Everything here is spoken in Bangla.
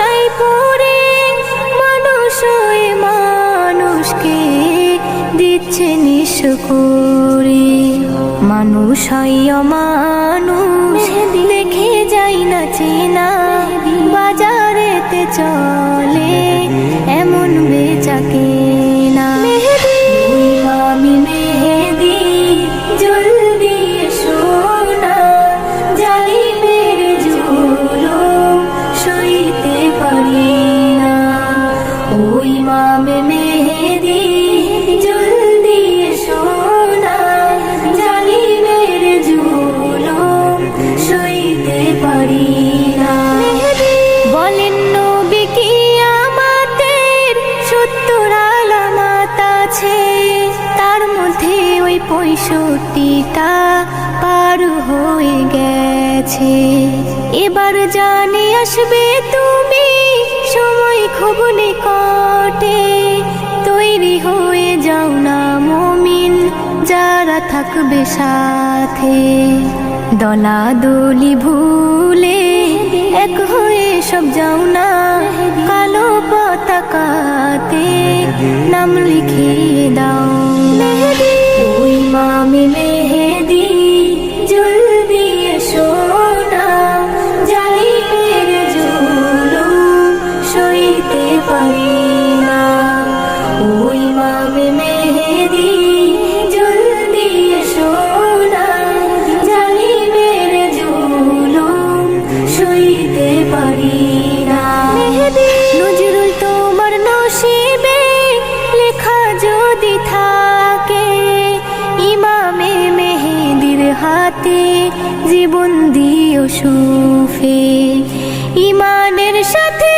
আশায় পড়ে মানুষ হয়ে মানুষকে দিচ্ছে নিঃস করে মানুষ হয় দেখে যাই না চেনা। বাজারেতে চলে ওই মামে মেহেদি জলদি সোনা জালিমের জুলো সইতে পারি না। বলেন নবী কি আমাদের সত্তর আলামাত আছে তার মধ্যে ওই পঁয়ষট্টিটা পার হয়ে গেছে। এবার জানে আসবে তুমি সময় খুব নিকটে। থাকবে সাথে। দলা দলি ভুলে এক হয়ে সব যাও না কালো পতাকাতে। নাম লিখিয়ে দাও। হাতে জীবন দিও সুফে। ইমানের সাথে